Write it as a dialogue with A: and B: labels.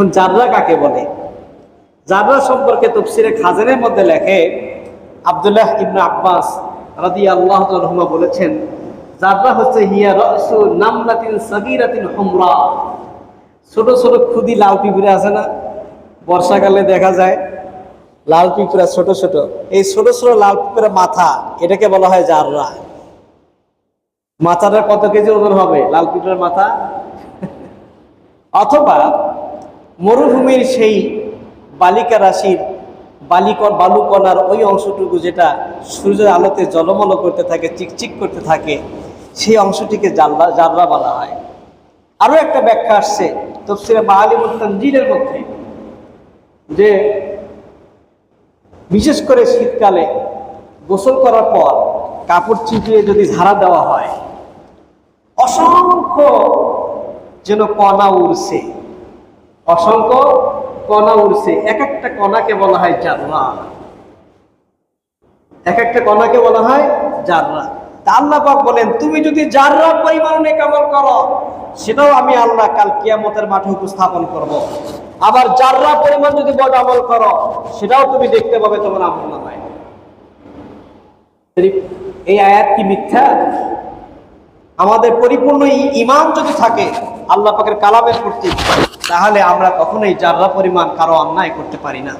A: এখন জাররা কাকে বলে? জাররা সম্পর্কে তফসিরে খাজানের মধ্যে লেখে, আব্দুল্লাহ ইবনে আব্বাস রাদি আল্লাহ রহমা বলেছেন, জাররা হচ্ছে হিয়া রসু নামলাতিন সাগিরাতিন হুমরা। ছোট ছোট খুদি লাল পিঁপড়ে আছে না? বর্ষাকালে দেখা যায় লাল পিঁপড়া ছোট ছোট। এই ছোট ছোট লাল পিঁপড়া মাথা, এটাকে বলা হয় জাররা। মাথাটা কত কেজি ওজন হবে লাল পিঁপড়ার মাথা? অথবা মরুভূমির সেই বালিকা রাশির বালিকর বালুকণার ওই অংশটুকু যেটা সূর্যের আলোতে জলমল করতে থাকে, চিকচিক করতে থাকে, সেই অংশটিকে জাল্লা জাররা বলা হয়। আরও একটা ব্যাখ্যা আসছে তফসিরে মাহালিমুল তঞ্জিলের মধ্যে, যে বিশেষ করে শীতকালে গোসল করার পর কাপড় চিপিয়ে যদি ঝাড়া দেওয়া হয়, অসংখ্য যেন কণা উড়ছে। অসংখ্য কণা উড়ছে। এক একটা কণাকে বলা হয় জাররা। এক একটা কণাকে বলা হয় জাররা। তা আল্লাহ পাক বলেন, তুমি যদি জাররা পরিমাণ নেকামল করো, সেটাও আমি আল্লাহ কাল কিয়ামতের মাঠে উপস্থাপন করব। আবার জাররা পরিমাণ যদি বড় আমল করো, সেটাও তুমি দেখতে পাবে তোমার আমল নামায়। এই আয়াত কি মিথ্যা? আমাদের পরিপূর্ণ ইমান যদি থাকে আল্লাহ পাকের কালামের প্রতি তাহলে আমরা কখনোই যার পরিমাণ কারও অন্যায় করতে পারি না।